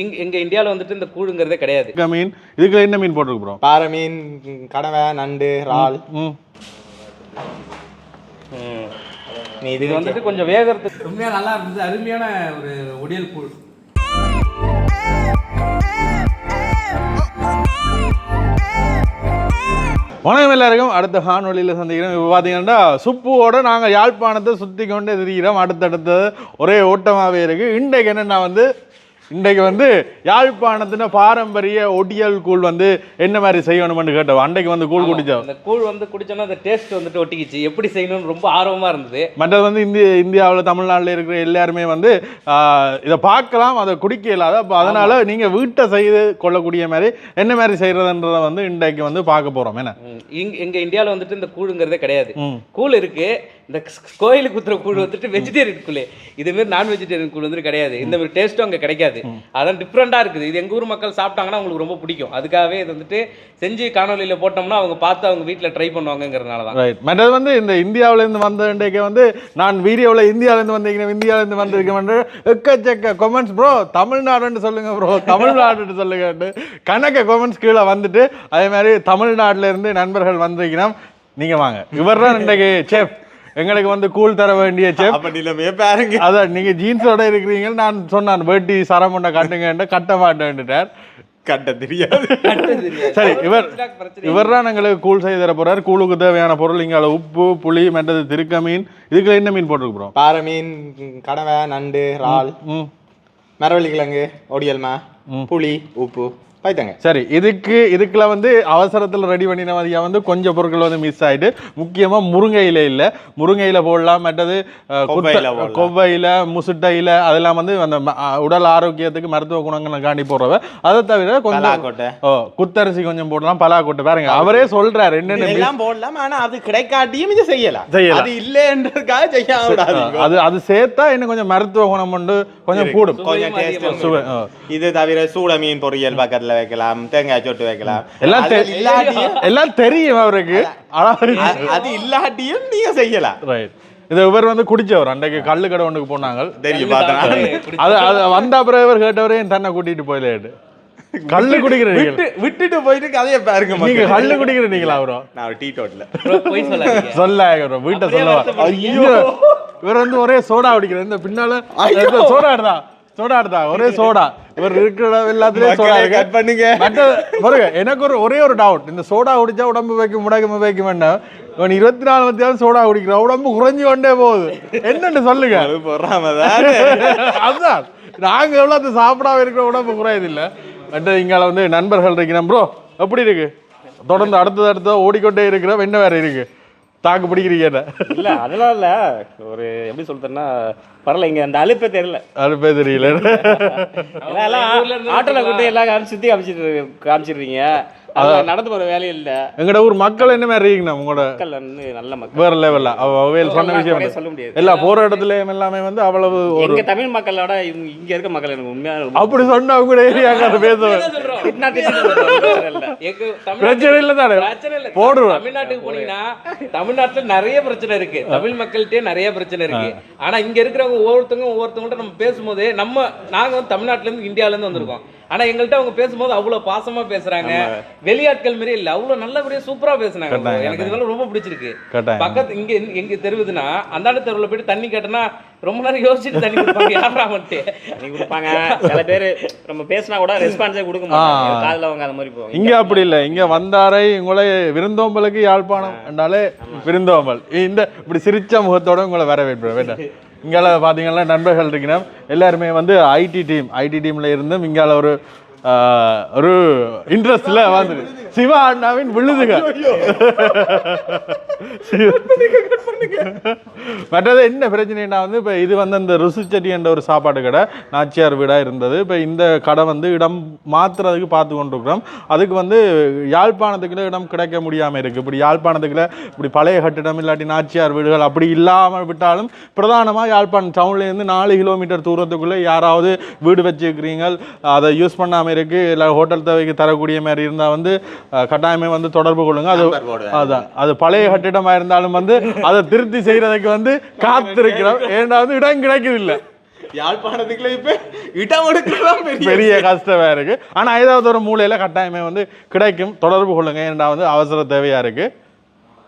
இங்க எங்க இந்தியாவில் வந்துட்டு இந்த கூழுங்கிறதே கிடையாது. மீன் இதுக்கு என்ன மீன் போட்டிருக்கு ப்ரோ பாறை மீன் கடவை நண்டு இறால். ம் நீ இது வந்துட்டு கொஞ்சம் வேகறதுக்கு உண்மையாக நல்லா இருந்தது. அருமையான ஒரு ஒடியல் கூழ். வணக்கம் எல்லாருக்கும். அடுத்த காணொலியில் சந்திக்கிறோம் இப்போ பார்த்தீங்கன்னா சுப்புவோட நாங்கள் யாழ்ப்பாணத்தை சுற்றி கொண்டு திரிகிறோம் அடுத்தடுத்து ஒரே ஓட்டமாகவே இருக்குது இன்றைக்கு என்னென்னா வந்து இன்றைக்கு வந்து யாழ்ப்பாணத்தின பாரம்பரிய ஒடியல் கூழ் வந்து என்ன மாதிரி செய்யணும்னு கேட்டோம். அன்றைக்கு வந்து கூழ் குடித்தோம் அந்த கூழ் வந்து குடிச்சோன்னா அந்த டேஸ்ட் வந்துட்டு ஒட்டிக்கிச்சு. எப்படி செய்யணும்னு ரொம்ப ஆர்வமா இருந்தது. மற்றது வந்து இந்திய இந்தியாவில் தமிழ்நாட்டில் இருக்கிற எல்லாருமே வந்து இதை பார்க்கலாம் அதை குடிக்க இல்லாத அப்போ அதனால நீங்கள் வீட்டை செய்து கொள்ளக்கூடிய மாதிரி என்ன மாதிரி செய்கிறதுன்றதை வந்து இன்றைக்கு வந்து பார்க்க போகிறோம் என்ன? இங்க எங்க இந்தியாவில் வந்துட்டு இந்த கூழுங்கிறதே கிடையாது. கூழ் இருக்கு. இந்த கோயிலுக்கு ஊத்துற கூழ் வந்துட்டு வெஜிடேரியன் கூழ். இது மாதிரி நான் வெஜிடேரியன் கூழ் வந்துட்டு கிடையாது. இந்த மாதிரி டேஸ்ட்டும் அங்கே கிடைக்காது. அதான் டிஃப்ரெண்டாக இருக்குது. இது எங்கள் ஊர் மக்கள் சாப்பிட்டாங்கன்னா அவங்களுக்கு ரொம்ப பிடிக்கும். அதுக்காகவே இது வந்துட்டு செஞ்சு காணொலியில் போட்டோம்னா அவங்க பார்த்து அவங்க வீட்டில் ட்ரை பண்ணுவாங்கங்கிறதுனால தான். ரைட் மற்றது வந்து இந்த இந்தியாவிலேருந்து வந்த இன்றைக்கு வந்து நான் வீடியோவில் இந்தியாவிலேருந்து வந்திருக்கேன் இந்தியாவிலேருந்து வந்திருக்கேன் எக்கச்சக்க கொமெண்ட்ஸ் ப்ரோ தமிழ்நாடுன்னு சொல்லுங்க ப்ரோ தமிழ்நாடுன்னு சொல்லுங்கன்ட்டு கணக்க கொமெண்ட்ஸ் கீழே வந்துட்டு அதே மாதிரி தமிழ்நாட்டுல இருந்து நண்பர்கள் வந்திருக்கிறோம். நீங்க வாங்க. இவர் தான் இன்றைக்கு செஃப் எங்களுக்கு வந்து கூழ் தர வேண்டிய நிலைமையே பாருங்க அதான் நீங்க ஜீன்ஸோட இருக்கிறீங்க நான் சொன்னான். வேட்டி சரமுண்டை கட்டுங்கன்ட்டு கட்ட மாட்டேன்ட்டார் கட்ட தெரியாது. சரி இவர் இவர் தான் எங்களுக்கு கூழ் செய்து தர போறார். கூழுக்கு தேவையான பொருள் இங்கே உப்பு புளி மற்றது திருக்க மீன். இதுக்கு என்ன மீன் போட்டிருக்கு ப்ரோ பாறை மீன் கடவை நண்டு இறால் ம் மரவள்ளி கிழங்கு ஒடியல்மா புளி உப்பு. பைத்தங்க சரி இதுக்கு இதுக்குள்ள வந்து அவசரத்தில் ரெடி பண்ணின மாதிரியா வந்து கொஞ்சம் பொருட்கள் வந்து மிஸ் ஆயிட்டு முக்கியமா முருங்கை இலை இல்ல. முருங்கை இலை போடலாம் மற்றது அஹ், குத்த- கொவ்வை இலை போடலாம். கொவ்வை இலை முசுட்டை இலை அதெல்லாம் வந்து அந்த உடல் ஆரோக்கியத்துக்கு மருத்துவ குணங்களுக்காண்டி போடுறவ. அதை தவிர கொஞ்சம் குத்தரிசி கொஞ்சம் போடலாம் பலாக்கொட்டை பாருங்க. அவரே சொல்றாரு என்னென்ன போடலாம் ஆனா அது கிடைக்காட்டியும் இது செய்யலாம். செய்யலாம். அது இல்லைன்றதுக்காக செய்ய அது அது சேர்த்தா இன்னும் கொஞ்சம் மருத்துவ குணம் உண்டு கொஞ்சம் கூடும். கொஞ்சம். இது தவிர சூட மீன் பொரியல் பக்கத்துல வைக்கலாம் தேங்காய் சொட்டு வைக்கலாம். எல்லாம் இல்லாட்டியும் எல்லாம் தெரியும் அவருக்கு. அது இல்லாட்டியும் நீங்க செய்யலாம். ரைட் இது இவர் வந்து குடிச்சவர். அன்றைக்கு கல்லு கடை ஒன்றுக்கு போனாங்க. தெரியும் அது அது வந்த அப்புறம் இவர் கேட்டவரே என் தன்னை கூட்டிட்டு போயிலேட்டு கல்லு குடிக்கிறீங்க விட்டு விட்டுட்டு போயிட்டு கதையை பாருங்க நீங்க. கல்லு குடிக்கிறீங்களா அவரோ நான் ஒரு டீ டோட்ல பொய் சொல்லாதீங்க. சொல்ல bro, வீட்டை வருத்தப்படுறீங்க. ஐயோ இவர் வந்து ஒரே சோடா குடிக்கிறார். இந்த பின்னால இந்த சோடா எடுத்தா. சோடா எடுத்தா ஒரே சோடா. இவர் இருக்கிற எல்லாத்துலயும் சோடா cut பண்ணுங்க. மற்ற எனக்கு ஒரு ஒரே ஒரு டவுட் இந்த சோடா குடிச்சா உடம்பு வைக்கும் முடக்கம வைக்கும் வேண்டாம் இவன் இருபத்தி நாலு மணி நேரம் சோடா குடிக்கிறான் உடம்பு குறைஞ்சு கொண்டே போகுது. என்னன்னு சொல்லுங்க. அதுதான். நாங்க எவ்வளவு அது சாப்பிடாம இருக்கிற உடம்பு குறையுது இல்ல மற்ற இங்கால வந்து நண்பர்கள் இருக்கிறோம் ப்ரோ எப்படி இருக்கு? தொடர்ந்து அடுத்தது அடுத்த ஓடிக்கொண்டே இருக்கிறோம் என்ன வேற இருக்கு. தாக்கு பிடிக்கிறீங்க என்ன? இல்ல அதெல்லாம் இல்ல. ஒரு எப்படி சொல்றேன்னா பரவாயில்ல இங்க அந்த அலுப்பே தெரியல. அது பேர் தெரியல எல்லாம் ஆட்டோல கூட்டி எல்லாம் காமிச்சு சுத்தி காமிச்சிட்டு காமிச்சிடுறீங்க. நடந்து போற வேலையும் இல்ல. எங்கட ஊர் மக்கள் என்ன மாதிரி இருக்கணும் உங்களோட மக்கள் வந்து நல்ல மக்கள். வேற லெவல்ல அவையில் சொன்ன விஷயம் சொல்ல முடியாது. எல்லா போற இடத்துலயும் எல்லாமே வந்து அவ்வளவு ஒரு எங்க தமிழ் மக்களோட இங்க இருக்க மக்கள் எனக்கு உண்மையா அப்படி சொன்னா ஏரியாங்க அதை பேசுவேன் பிரச்சனை இல்லை. தானே? பிரச்சனை இல்ல. போடுவேன். தமிழ்நாட்டுக்கு போனீங்கன்னா தமிழ்நாட்டுல நிறைய பிரச்சனை இருக்கு. தமிழ் மக்கள்கிட்டயே நிறைய பிரச்சனை இருக்கு. ஆனா இங்க இருக்கிறவங்க ஒவ்வொருத்தவங்க ஒவ்வொருத்தவங்கள்ட்ட நம்ம பேசும்போது நம்ம நாங்க வந்து தமிழ்நாட்டுல இருந்து இந்தியால இருந்து வந்திருக்கோம். ஆனா எங்கள்கிட்ட அவங்க பேசும்போது அவ்வளவு பாசமா பேசுறாங்க. வெளியாட்கள் மாதிரி இல்ல. அவ்வளவு நல்லபடியா சூப்பரா பேசுனாங்க. எனக்கு இதெல்லாம் ரொம்ப பிடிச்சிருக்கு. பக்கத்து இங்க எங்க தெருவுதுன்னா அந்தாண்ட தெருவுல போயிட்டு தண்ணி கேட்டனா ரொம்ப நேரம் யோசிச்சுட்டு தண்ணி கொடுப்பாங்க. யாரா வந்துட்டு தண்ணி கொடுப்பாங்க. சில பேர் நம்ம பேசினா கூட ரெஸ்பான்ஸே கொடுக்க மாட்டாங்க. காதுல அவங்க அந்த மாதிரி போவாங்க. இங்க அப்படி இல்லை. இங்க வந்தாரை உங்களை விருந்தோம்பலுக்கு யாழ்ப்பாணம் என்றாலே விருந்தோம்பல். இந்த இப்படி சிரிச்ச முகத்தோட உங்களை வரவேற்பு வேண்டாம். இங்கால பார்த்தீங்கன்னா நண்பர்கள் இருக்கிறோம் எல்லாருமே வந்து ஐடி டீம் ஐடி டீமில் இருந்தும் இங்கால ஒரு ஒரு இன்ட்ரெஸ்ட்ல வந்து சிவா அண்ணாவின் விழுதுக மற்றது என்ன பிரச்சனைனா வந்து இப்போ இது வந்து அந்த ருசிச்செடி என்ற ஒரு சாப்பாடு கடை நாச்சியார் வீடாக இருந்தது. இப்போ இந்த கடை வந்து இடம் மாற்றுறதுக்கு பார்த்து கொண்டிருக்கிறோம். அதுக்கு வந்து யாழ்ப்பாணத்துக்குள்ள இடம் கிடைக்க முடியாமல் இருக்குது இப்படி யாழ்ப்பாணத்துக்குள்ள இப்படி பழைய கட்டிடம் இல்லாட்டி நாச்சியார் வீடுகள் அப்படி இல்லாமல் விட்டாலும் பிரதானமாக யாழ்ப்பாணம் டவுன்லேருந்து நாலு கிலோமீட்டர் தூரத்துக்குள்ளே யாராவது வீடு வச்சுருக்கிறீங்க அதை யூஸ் பண்ணாமல் இருக்குது இல்லை ஹோட்டல் தேவைக்கு தரக்கூடிய மாதிரி இருந்தால் வந்து கட்டாயமே வந்து தொடர்பு கொள்ளுங்க. அது. அதான். அது பழைய கட்டிடமா இருந்தாலும் வந்து அதை திருத்தி செய்யறதுக்கு வந்து காத்திருக்கிறோம் ஏன்னா வந்து இடம் கிடைக்குது இல்ல யாழ்ப்பாணத்துக்குள்ள இப்ப இடம் எடுக்கலாம் பெரிய கஷ்டமா இருக்கு. ஆனா ஏதாவது ஒரு மூலையில கட்டாயமே வந்து கிடைக்கும். தொடர்பு கொள்ளுங்க. ஏன்னா வந்து அவசர தேவையா இருக்கு.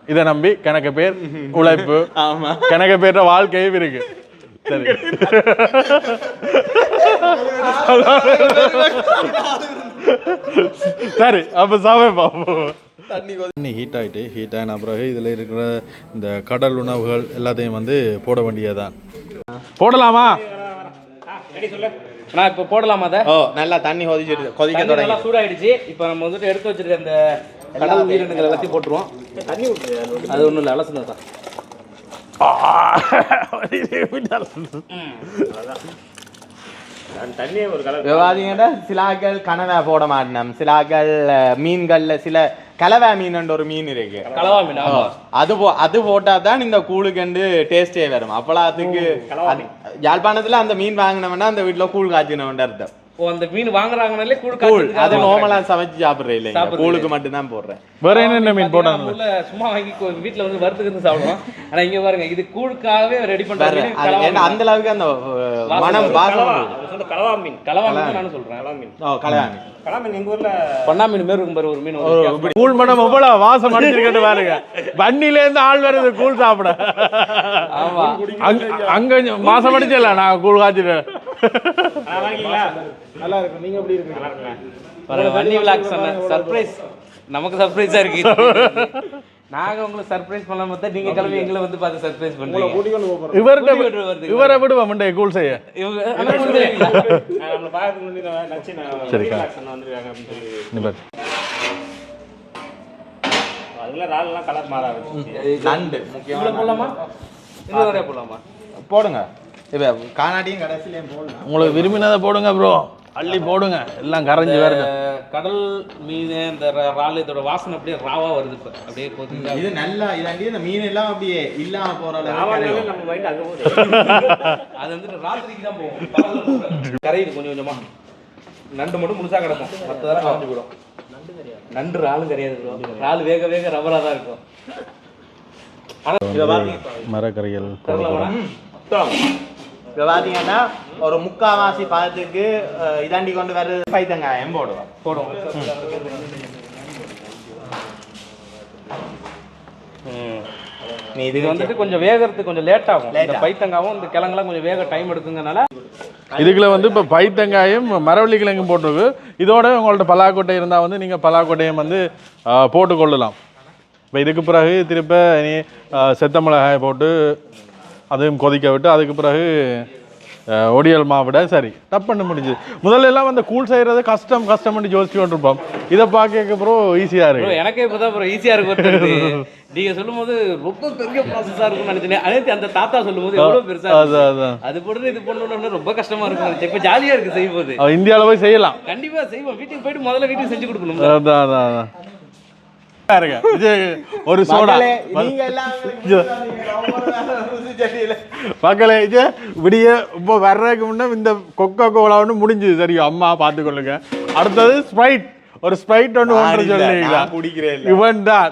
இதை நம்பி கணக்கு பேர் உழைப்பு. ஆமா. கணக்கு பேர்ற வாழ்க்கையும் இருக்கு. சரி. சரி அப்ப சமைப்போம் தண்ணி ஹீட் ஆகிட்டு ஹீட் ஆன பிறகு இதில் இருக்கிற இந்த கடல் உணவுகள் எல்லாத்தையும் வந்து போட வேண்டியதுதான். போடலாமா? நான் இப்போ போடலாமா அதை? ஓ நல்லா தண்ணி கொதிச்சிட்டு கொதிக்க தண்ணி நல்லா தொடங்கி சூடாயிடுச்சு. இப்போ நம்ம வந்துட்டு எடுத்து வச்சிருக்க அந்த கடல் உயிரினங்கள் எல்லாத்தையும் போட்டுருவோம். அது ஒன்றும் இல்லை அலசுனது தான். சிலாக்கள் கனவா போட மாட்டோம் சிலாக்கள் மீன்கள்ல சில கலவா மீன் ஒரு மீன் இருக்கு. கலவா மீன் ஆமா. அது போ அது போட்டா தான் இந்த கூழுக்கண்டு டேஸ்டே வரும். அப்பலாத்துக்கு அது- யாழ்ப்பாணத்துல அந்த மீன் வாங்கினவனா அந்த வீட்டுல கூழ் காய்ச்சினவன் அர்த்தம். ஓ அந்த மீன் வாங்குறாங்கனாலே கூழ் கூழ். அது வாங்குறாங்க. நார்மலா சமைச்சு சாப்பிடுறேன் இல்லைங்க. கூழுக்கு மட்டும் தான் போடுறேன். வேற என்னென்ன மீன் நம்ம ஊர்ல சும்மா வாங்கி வீட்ல வந்து வறுத்துக்கிட்டு சாப்பிடுவோம். ஆனா இங்க பாருங்க இது கூழுக்காகவே ரெடி பண்றாங்க ஏன்னா அந்த அளவுக்கு அந்த மனம் வாசம் கலவா மீன். கலவா மீன் நானும் சொல்றேன். கலவா மீன். ஓ கலவா மீன். கலவா மீன் எங்க ஊர்ல பண்ணா மீன் மாரி இருக்கும் பாரு ஒரு மீன். கூழ் மனம் எவ்வளவு வாசம் அடிச்சிருக்கட்டு பாருங்க. வண்டியில இருந்து ஆள் வருது கூழ் சாப்பிட. ஆமா. அங்க அங்க மாசம் அடிச்சல நான் கூழ் காய்ச்சிட்டு ஆ, வாங்கிங்களா பாருங்க வண்டி விளாக் சொன்ன சர்ப்ரைஸ் நமக்கு சர்ப்ரைஸா இருக்கு. நாங்க உங்களுக்கு சர்ப்ரைஸ் பண்ணலாம் பார்த்தா நீங்க கிளம்பி எங்களை வந்து பார்த்து சர்ப்ரைஸ் பண்றீங்க இவர்கிட்ட. இவரை விடுவோம் மண்டே கூழ் செய்ய. இவங்க சரிக்கா. அதுல ரால்லாம் கலர் மாற நண்டு. நிறைய போடலாமா? போடுங்க. இப்ப காணாட்டியும் கடைசிலையும் போடலாம். உங்களுக்கு விரும்பினதை போடுங்க ப்ரோ அள்ளி போடுங்க. எல்லாம் கரைஞ்சு வருது. அஹ் கடல் மீன் இந்த இறால் இதோட வாசனை அப்படியே ராவா வருது இப்ப. அப்படியே கொதிங்க இது நல்லா இதாண்டி இந்த மீன் எல்லாம் அப்படியே இல்லாம போற கரையும். நம்ம மைண்ட் அங்க போகுது. அது வந்துட்டு ராத்திரிக்கு தான் போகும். கரையுது கொஞ்சம் கொஞ்சமா. நண்டு மட்டும் முழுசா கிடக்கும். மற்றதெல்லாம் கரைஞ்சு போயிடும். நண்டு இறாலும் கரையாது bro. இறால் வேக வேக ரவரா தான் இருக்கும். ஆனா இப்ப பாத்தீங்கன்னா ஒரு முக்காவாசி பழத்துக்கு அஹ், இதாண்டி கொண்டு வர்றது பைத்தங்காயம் போடுவோம் போடுவோம். நீ இது வந்துட்டு கொஞ்சம் வேகறதுக்கு கொஞ்சம் லேட் ஆகும் இந்த. பைத்தங்காவும் இந்த கிழங்குலாம் கொஞ்சம் வேக டைம் எடுக்குங்கனால இதுக்குள்ள வந்து இப்போ பைத்தங்காயும் மரவள்ளி கிழங்கும் போட்டிருக்கு. இதோட உங்கள்ட்ட பலாக்கொட்டை இருந்தால் வந்து நீங்கள் பலாக்கொட்டையும் வந்து ஆ, போட்டு கொள்ளலாம் இப்போ இதுக்கு பிறகு திருப்ப நீ செத்த மிளகாயை போட்டு அதையும் கொதிக்க விட்டு அதுக்கு பிறகு ஒடியல் மாவிட சரி டப்புன்னு முடிஞ்சு முதல்ல எல்லாம் அந்த கூழ் செய்கிறது கஷ்டம் கஷ்டம்னு யோசிச்சு கொண்டிருப்போம். இதை பார்க்க அப்புறம் ஈஸியாக ப்ரோ இருக்கு எனக்கே இப்பதான் ப்ரோ ஈஸியா இருக்கு தெரியுது. நீங்க சொல்லும்போது ரொம்ப பெரிய ப்ராசஸா இருக்கும்னு நினைச்சேன். அதே அந்த தாத்தா சொல்லும்போது எவ்வளவு பெருசா அதான் அது போட்டு இது பண்ணணும்னு ரொம்ப கஷ்டமா இருக்கும். இப்ப ஜாலியா இருக்கு செய்யும் போது இந்தியாவில் போய் செய்யலாம். கண்டிப்பா செய்வோம். வீட்டுக்கு போயிட்டு முதல்ல வீட்டுக்கு செஞ்சு கொடுக்கணும் அதான் அதான் அதான். பாருங்க. ஒரு சோடா. மக்களே, இது விடிய இப்போ வர்றதுக்கு முன்னே இந்த கொக்கோ கோலா ஒன்று முடிஞ்சுது. சரியா அம்மா பார்த்துக்கொள்ளுங்க அடுத்தது ஸ்ப்ரைட் ஒரு ஸ்ப்ரைட் ஒன்று ஒன்று இல்ல. இவன் தான்.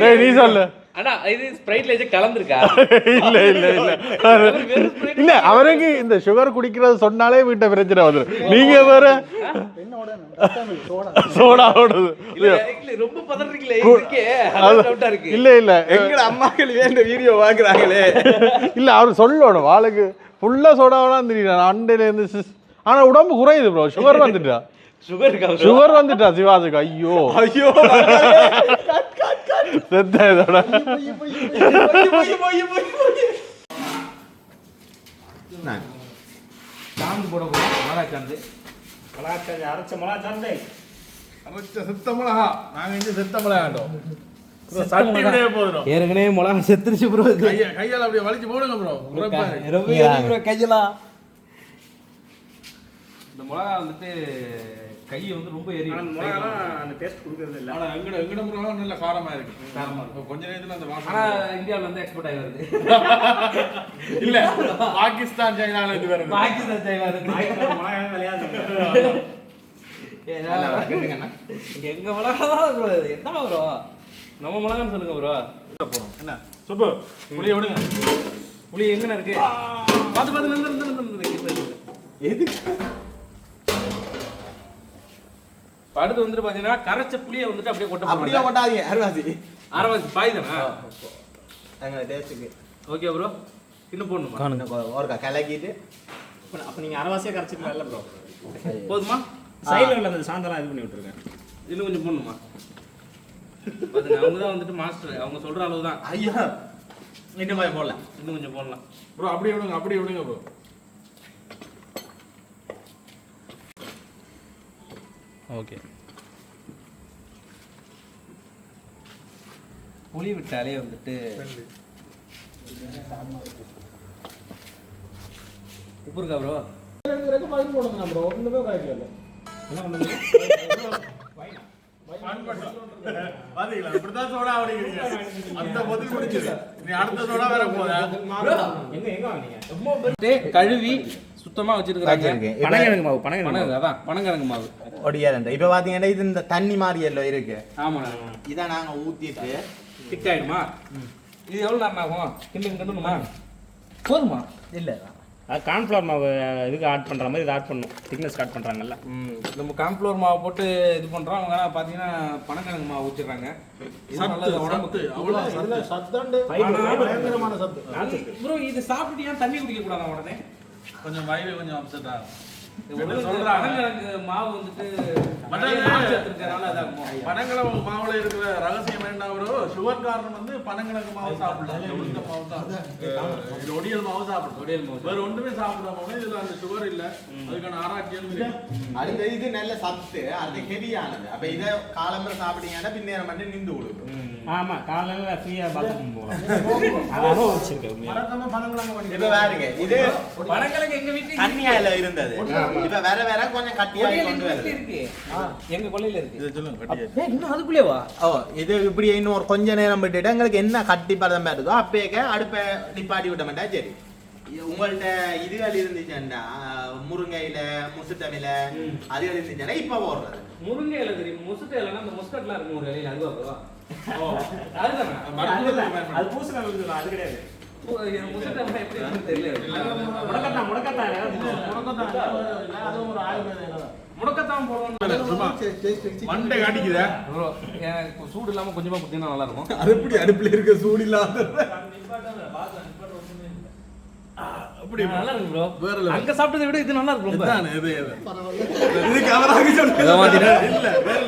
சரி நீ சொல்லு. ஆனா இது ஸ்ப்ரைட்ல கலந்துருக்கா? இல்ல இல்ல இல்ல. இல்ல அவருக்கு இந்த சுகர் குடிக்கிறது சொன்னாலே வீட்டை பிரச்சனை வந்துடும் நீங்க வேற சோடா ஓடுது. இல்ல, இல்ல, ரொம்ப பதறீங்களே இருக்கு. இல்ல இல்ல. எங்கட அம்மாக்கள் இந்த வீடியோ பாக்குறாங்களே? இல்ல அவர் சொல்லணும் வாளுக்கு. ஃபுல்லா சோடாவெல்லாம் தெரியும் அண்டையில இருந்து ஆனா உடம்பு குறையுது ப்ரோ சுகர் வந்துட்டா. சுகர்? சுகர் வந்துட்டா சிவாதுக்கு ஐயோ. ஐயோ செத்த இதோட. சாந்து போட மிளகா சாந்து. மிளகாச்சாரி அரைச்ச மிளகாச்சாந்தை செத்த மிளகா. நாங்க இங்க செத்த அப்படியே போதும். ஏற்கனவே மிளகா செத்துருச்சு ப்ரோ கைய கையால அப்படியே வலிச்சு போடுங்க ப்ரோ கையெல்லாம். இந்த மிளகா வந்துட்டு கை வந்து ரொம்ப மிளகாலாம் அந்த டேஸ்ட் கொடுக்கறது இல்ல. ஆனா எங்கட எங்கட மிளகா நல்ல காரமா இருக்கு. காரமா இருக்கு கொஞ்ச நேரத்துல அந்த ஆனா வாசனை இந்தியாவுல வந்து எக்ஸ்போர்ட் ஆகி வருது. இல்ல பாகிஸ்தான் சைனால இது வருது. பாகிஸ்தான் சைனா விளையாது. எங்க மிளகா தான் ப்ரோ என்ன ப்ரோ நம்ம மிளகான்னு சொல்லுங்க ப்ரோ என்ன? சுப்பு புளிய விடுங்க. புளி எங்கன இருக்கு? பார்த்து பார்த்து நின்று நின்று நின்று எதுக்கு இப்ப அடுத்து வந்துட்டு பாத்தீங்கன்னா கரைச்ச புளியை வந்துட்டு அப்படியே கொட்ட அப்படியே கொட்டாதீங்க அருவாசி. அரவாசி பாய் தானா? எங்களை டேஸ்ட்டுக்கு ஓகே ப்ரோ இன்னும் போடணுமா? ஒருக்கா கலக்கிட்டு. அப்போ நீங்கள் அரைவாசியாக கரைச்சிக்கலாம்ல ப்ரோ போதுமா? சைடில் உள்ள அந்த சாந்தெல்லாம் இது பண்ணி விட்டுருக்கேன் இன்னும் கொஞ்சம் போடணுமா? பாத்துங்க அவங்க தான் வந்துட்டு மாஸ்டர் அவங்க சொல்ற அளவு தான் ஐயா. இன்னும் மாதிரி போடலாம். இன்னும் கொஞ்சம் போடலாம். ப்ரோ அப்படியே விடுங்க அப்படியே விடுங்க ப்ரோ ஓகே. புளி விட்டாலே வந்துட்டு உப்பு இருக்கா ப்ரோ பாத்தீங்களா இப்படிதான் சோடா அப்படிங்கிறீங்க அந்த பொதி குடிச்சது நீ அடுத்த சோடா வேற போதா எங்கே எங்கே வாங்கினீங்க டேய், கழுவி சுத்தமா வச்சிருக்காங்க பனங்கிழங்கு மாவு பனங்கிழங்கு அதான். பனங்கிழங்கு மாவு. ஒடியாரண்ட இப்ப பாத்தீங்கன்னா இது இந்த தண்ணி மாதிரி எல்லாம் இருக்கு. ஆமாண்ணா இதை நாங்க ஊத்திட்டு திக் ஆயிடுமா? இது எவ்வளவு நேரம் ஆகும்? கிண்டு கிண்டுமா போதுமா? இல்ல. அது கார்ன்ஃப்ளவர் மாவு இதுக்கு ஆட் பண்ணுற மாதிரி இதை ஆட் பண்ணும் திக்னஸ் ஆட் பண்ணுறாங்கல்ல ம், நம்ம கான்ஃப்ளவர் மாவு போட்டு இது பண்றோம். அவங்க ஆனா பாத்தீங்கன்னா பனங்கிழங்கு மாவு நல்லது உடம்புக்கு ப்ரோ இது சாப்பிட்டு ஏன் தண்ணி குடிக்க கூடாதா உடனே? கொஞ்சம் வயிறு கொஞ்சம் அப்செட் ஆகும் மாவு வந்துட்டு? பனங்கிழங்கு மாவுல இருக்கிற ரகசியம் என்ன ப்ரோ சுகர் காரணம் வந்து பனங்கிழங்கு மாவு உளுந்த மாவு தான். இது ஒடியல் மாவு சாப்பிடணும். ஒடியல் மாவு. வேற ஒன்றுமே சாப்பிடாம இதுல அந்த சுகர் இல்ல. அதுக்கான ஆராய்ச்சியும் இருக்கு. அடுத்த இது நல்ல சத்து அது ஹெவியானது அப்ப இதை காலம்பரம் சாப்பிட்டீங்கன்னா பின்னேரம் மட்டும் நின்று கொடுக்கும். காலையில் பாத்ரூம் போகலாம். இப்ப இது பனங்கிழங்கு எங்க வீட்டுல தண்ணியால இருந்தது. இப்ப வேற வேற கொஞ்சம் கொண்டு எங்க வருது. வீட்டுல இருக்கு எங்க கொல்லையில இருக்கு. இதை சொல்லுங்க கட்டியா ஏய், இன்னும் அதுக்குள்ளேவா ஓ இது இப்படி இன்னும் ஒரு கொஞ்ச நேரம் விட்டுட்டு எங்களுக்கு என்ன கட்டி பதம் வருதோ அப்பேக்க அடுப்பை நிப்பாட்டி விட்ட மாட்டா சரி. உங்கள்ட்ட இதுகள் இருந்துச்சுன்னா முருங்கையில முசுத்தமில அதுகள் இருந்துச்சுன்னா இப்ப போடுறது. முருங்கை இலை தெரியும். முசுட்டை இலைன்னா அந்த முஸ்கட்லாம் இருக்கும் ஒரு இலையில அதுவா அது பூசணம் விழுந்துடும் அது கிடையாது. மண்டை காட்டிக்குதா. சூடு இல்லாம கொஞ்சமா குத்தினா நல்லா இருக்கும். அது எப்படி அடுப்புல இருக்க சூடு இல்லாத அப்படி நல்லா இருக்கு ப்ரோ வேற. அங்க சாப்பிட்டதை விட இது நல்லா இருக்கு ரொம்ப இதுதானே, இது. இது. இதுக்கு அவராக சொல்லுங்க இதை மாத்திட்டா? இல்ல வேற.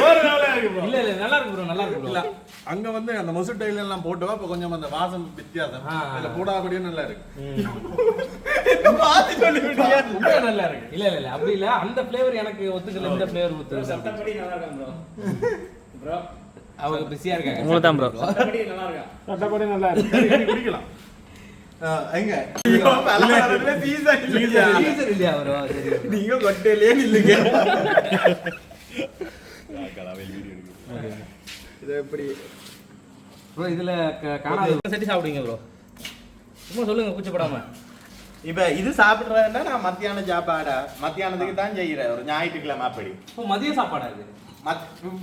வேற இருக்கு. இல்ல இல்ல நல்லா இருக்கு ப்ரோ நல்லா இருக்கு இல்ல அங்க வந்து அந்த மொசுட்டையில எல்லாம் போட்டுவா இப்ப கொஞ்சம் அந்த வாசம் வித்தியாசம். இல்ல போடாபடியும் நல்லா இருக்கு மாத்தி நல்லா இருக்கு இல்ல இல்ல இல்ல அப்படி இல்ல. அந்த ஃப்ளேவர் எனக்கு ஒத்துக்கல. இந்த ஃப்ளேவர் ஒத்துக்கல. சட்டப்படி நல்லா இருக்கும் ப்ரோ ப்ரோ அவங்க பிஸியா இருக்காங்க. உங்களுக்கு தான் ப்ரோ சட்டப்படி நல்லா இருக்கும் சட்டப்படி நல்லா இனி குடிக்கலாம். எங்க நீங்க கொட்டையிலே நில்லுங்க இது எப்படி ப்ரோ இதுல க- காணாத சட்டி சாப்பிடுங்க ப்ரோ சும்மா சொல்லுங்க கூச்சப்படாம இப்ப இது சாப்பிடுறதுன்னா நான் மத்தியான சாப்பாடா? மத்தியானத்துக்கு தான் செய்யறேன் ஒரு ஞாயிற்றுக்கிழமை அப்படி. மதிய சாப்பாடா இது?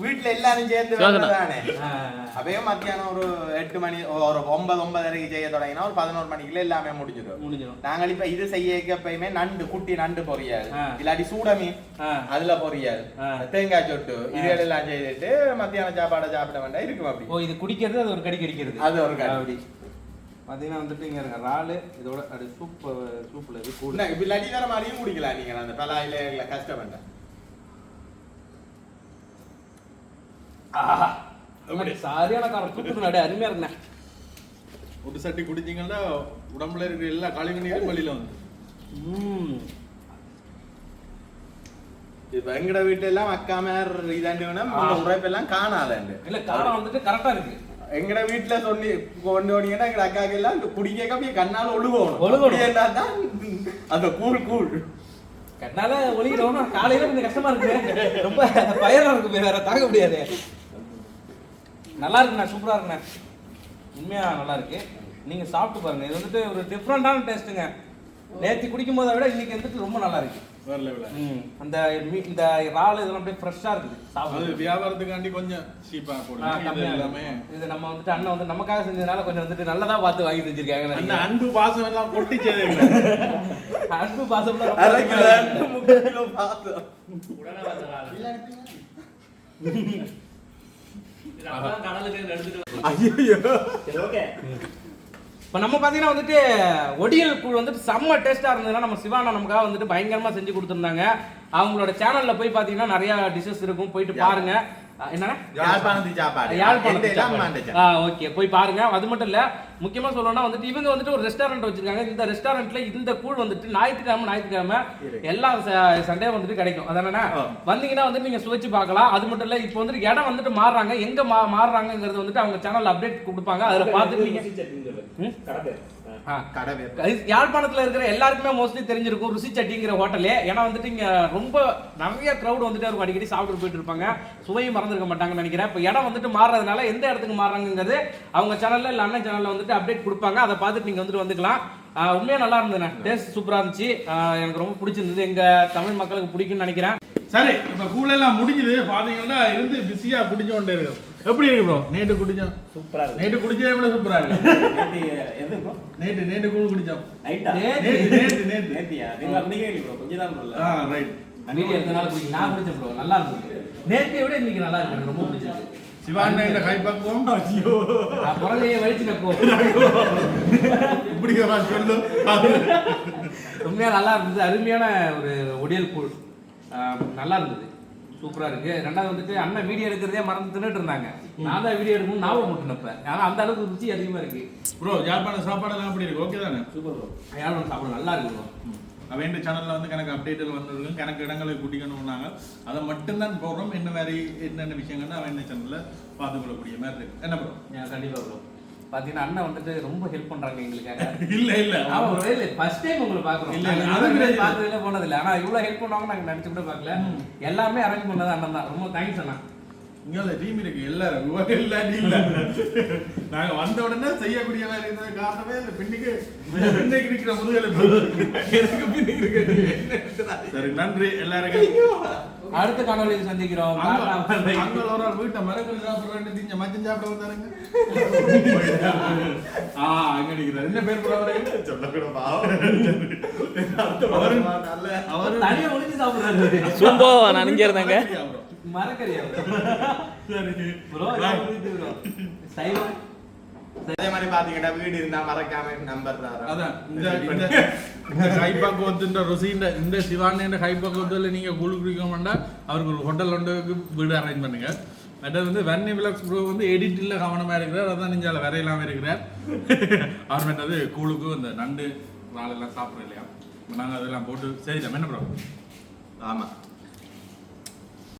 வீட்ல எல்லாரும் சேர்ந்து தானே அப்பயே மத்தியானம் ஒரு எட்டு மணி ஒரு ஒன்பது ஒன்பதரைக்கு செய்ய தொடங்கினா ஒரு பதினோரு மணிக்குள்ள எல்லாமே முடிஞ்சிடும். முடிஞ்சிடும். நாங்கள் இப்ப இது செய்ய எப்பயுமே நண்டு குட்டி நண்டு பொரியாது. இல்லாட்டி சூட மீன் ஆ. அதுல பொரியாது. தேங்காய் சொட்டு இதுகள் எல்லாம் செய்துட்டு மத்தியான சாப்பாடை சாப்பிட வேண்டாம் இருக்கும் அப்படி. ஓ இது குடிக்கிறது அது ஒரு கடி கடிக்கிறது அது ஒரு கடி. அப்படி பாத்தீங்கன்னா வந்துட்டு இங்க இருக்க இறாலு இதோட அது சூப் சூப்ல இது கூட. இப்ப இல்லாட்டி வேற மாதிரியும் குடிக்கலாம் நீங்க? அந்த பலாயில இல்ல கஷ்டம் வேண்டாம் சரியான காரம். தூக்குது நடு அருமையா இருக்குண்ணே. ஒரு சட்டி குடிச்சீங்கன்னா உடம்புல இருக்கிற எல்லா கழிவு நீரும் வெளியில வந்து. ம். இப்ப எங்கட வீட்டுல எல்லாம் அக்கா மேர் இதாண்டி வேணா உரைப்பெல்லாம் காணாதாண்டு. இல்ல காரம் வந்துட்டு கரெக்டா இருக்கு. எங்கட வீட்டுல சொல்லி கொண்டு போனீங்கன்னா எங்க அக்காக்கு எல்லாம் குடிக்க அப்படியே கண்ணால ஒழுகணும். ஒழுகணும். அந்த கூழ் கூழ். கண்ணால ஒளிக்கிறோம் காலையில கொஞ்சம் கஷ்டமா இருக்கு. ரொம்ப பயரா இருக்கு. வேற தாங்க முடியாது. நல்லா இருக்குண்ணா சூப்பரா இருக்குண்ணே. உண்மையா நல்லா இருக்கு. நீங்க சாப்பிட்டு பாருங்க. இது வந்துட்டு ஒரு டிஃப்ரெண்டான டேஸ்ட்டுங்க நேத்தி குடிக்கும் போதை விட இன்னைக்கு வந்துட்டு ரொம்ப நல்லா இருக்கு. வேற லெவல ம். அந்த மீ- இந்த இறால் இதெல்லாம் அப்படியே ஃப்ரெஷ்ஷா இருக்குது. அது சாப்பிடுறது வியாபாரத்துக்காண்டி கொஞ்சம் சீப்பா ஆ, போடுங்க. இது கம்மியா எல்லாமே. இது நம்ம வந்துட்டு அண்ணன் வந்து நமக்காக செஞ்சதுனால கொஞ்சம் வந்துட்டு நல்லதா பார்த்து வாங்கி செஞ்சிருக்காங்க அந்த. அன்பு பாசம் எல்லாம் கொட்டிச்சது அன்பு ரொம்ப அரை கிலோ அன்பு, முக்கால் கிலோ பாசம். ஐயோ ஓகே இப்போ நம்ம பார்த்தீங்கன்னா வந்துட்டு ஒடியல் கூழ் வந்துட்டு செம்ம டேஸ்ட்டாக இருந்ததுன்னா நம்ம சிவானா நமக்காக வந்துட்டு பயங்கரமாக செஞ்சு கொடுத்துருந்தாங்க. அவங்களோட சேனலில் போய் பார்த்தீங்கன்னா நிறைய டிஷ்ஷஸ் இருக்கும். போயிட்டு பாருங்க. ஓகே. போய் பாருங்க. அது மட்டும் இல்ல முக்கியமா சொல்லணும்னா வந்துட்டு இவங்க வந்துட்டு ஒரு ரெஸ்டாரண்ட் வச்சிருக்காங்க. இந்த ரெஸ்டாரண்ட்ல இந்த கூழ் வந்துட்டு ஞாயிற்றுக்கிழமை ஞாயிற்றுக்கிழமை எல்லா சண்டே வந்துட்டு கிடைக்கும். அதானே. வந்தீங்கன்னா வந்துட்டு நீங்க சுவைச்சு பார்க்கலாம். அது மட்டும் இல்ல இப்போ வந்துட்டு இடம் வந்துட்டு மாறுறாங்க. எங்க மா மாறுறாங்கிறது வந்துட்டு அவங்க சேனல்ல அப்டேட் கொடுப்பாங்க. அதுல பார்த்துட்டு நீங்க? கடை யாழ்ப்பாணத்துல இருக்கிற எல்லாருக்குமே மோஸ்ட்லி தெரிஞ்சிருக்கும் ருசி சட்டிங்கிற ஹோட்டலே ஏன்னா வந்துட்டு இங்க ரொம்ப நிறைய க்ரௌட் வந்துட்டு இருக்கும் அடிக்கடி. சாப்பிட்டு போயிட்டு இருப்பாங்க. சுவையும் மறந்துருக்க மாட்டாங்கன்னு நினைக்கிறேன். இப்போ இடம் வந்துட்டு மாறுறதுனால எந்த இடத்துக்கு மாறுறாங்கிறது அவங்க சேனல்ல இல்ல அண்ணன் சேனல்ல வந்துட்டு அப்டேட் கொடுப்பாங்க. அதை பார்த்துட்டு நீங்க வந்துட்டு வந்துக்கலாம். ஆஹ் உண்மையா நல்லா இருந்ததுண்ணே. டேஸ்ட் சூப்பரா இருந்துச்சு. எனக்கு ரொம்ப பிடிச்சிருந்தது. எங்க தமிழ் மக்களுக்கு பிடிக்கும்னு நினைக்கிறேன். சரி இப்ப கூழெல்லாம் முடிஞ்சது. பாத்தீங்கன்னா இருந்து பிஸியா குடிச்சு கொண்டே இருக்கும் எப்படி இருக்கு ப்ரோ நேற்று குடிச்சோம். சூப்பரா இருக்கு. நேற்று குடிச்சதே விட சூப்பரா இருக்கு. நேத்து எது bro? நேற்று நேற்று கூழ் குடிச்சோம். நைட்டா நேத்து. நேற்று நேற்று நேற்று நேத்தியா? நீங்க குடிக்கவே இல்லை bro. கொஞ்சம் தான் bro. இல்ல. ஆ ரைட் வீடியோ இருந்தனால பிடிக்கும் நான் பிடிச்ச ப்ரோ நல்லா இருந்துச்சு நேற்றை விட இன்னைக்கு நல்லா இருக்கு. ரொம்ப பிடிச்சிருக்கு சிவாண்ண இந்த கை பக்குவம் ஐயோ. நான் பிறந்தையே வழிச்சு நக்கோ இப்படி சொல்லு. நல்லா இருந்தது. அருமையான ஒரு ஒடியல் கூழ். நல்லா இருந்தது. சூப்பரா இருக்கு. ரெண்டாவது வந்துட்டு அண்ணன் வீடியோ எடுக்கிறதே மறந்து தின்னுட்டு இருந்தாங்க. நான் தான் வீடியோ எடுக்கணும் ஞாபகம் முட்டினப்ப ஆனா அந்த அளவுக்கு ருச்சி அதிகமா இருக்கு. ப்ரோ யாழ்ப்பாண சாப்பாடெல்லாம் எப்படி இருக்கு? ஓகே தானே? சூப்பர் ப்ரோ யாரும் சாப்பிட நல்லா இருக்கு. அவன் சேனல்ல வந்து கணக்கு அப்டேட்டில் வந்திருக்கு கணக்கு இடங்களை குடிக்கணும்னாங்க அதை மட்டும்தான் போடுறோம். என்ன மாதிரி என்னென்ன விஷயங்கள்னு அவன் சேனல்ல பார்த்துக்கொள்ளக்கூடிய மாதிரி இருக்கு. என்ன ப்ரோ ஏன் கண்டிப்பா ப்ரோ பாத்தீங்கன்னா அண்ணன் வந்துட்டு ரொம்ப ஹெல்ப் பண்றாங்க எங்களுக்காக. இல்ல இல்ல. ஆமா ப்ரோ இல்ல ஃபர்ஸ்ட் டைம் உங்களை பாக்குறோம் இல்ல, இல்ல. இல்ல, அது கிடையாது. பார்த்ததுல போனது இல்ல ஆனா இவ்வளவு ஹெல்ப் பண்ணுவாங்க நாங்க நினைச்சு கூட பார்க்கல. எல்லாமே அரேஞ்ச் பண்ணது அண்ணன் தான். ரொம்ப தேங்க்ஸ் அண்ணா. இங்க டீம் இருக்கு. எல்லாரும் இல்லாட்டி இல்ல. நாங்க வந்த உடனே செய்யக்கூடிய வேலை இருந்தது காரணமே இந்த பின்னுக்கு பின்னுக்கு இருக்கிற எனக்கு இருக்கிற சரி நன்றி எல்லாருக்கும். அடுத்த காணொலியில் சந்திக்கிறோம். அங்க Bye. அங்க ஒரு ஆள் வீட்டை மரக்கறி சாப்பிடுறேன்னு திங்க மச்சம் சாப்பிட வந்தாருங்க. ஆ அங்க நிக்கிறார். என்ன பேர் போற அவரு சொல்லக்கூட பாவம். அவரு தனியா ஒளிஞ்சு சாப்பிடுறாரு. சும்போ நான் இங்க இருந்தாங்க. ப்ரோ சைவம் அதே மாதிரி பாத்தீங்கன்னா வீடு இருந்தா மறக்காம நம்பர் அதான். இந்த இந்த இந்த கைப்பக்குவத்தின் ருசி இந்த சிவானின்ற கைப்பக்குவத்தில் நீங்கள் கூழ் குடிக்க வேண்டாம். அவருக்கு ஒரு ஹோட்டல் ஒன்றுக்கு வீடு அரேஞ்ச் பண்ணுங்க. மற்றது வந்து வன்னி விலாக்ஸ் ப்ரோ வந்து எடிட்டில் கவனமாக இருக்கிறார். அதான் நெஞ்சால வரையெல்லாம் இருக்கிறார். அவர் மற்றது கூழுக்கு இந்த நண்டு இறால் எல்லாம் சாப்பிட்றோம் இல்லையா? நாங்கள் அதெல்லாம் போட்டு சரி என்ன ப்ரோ ஆமா.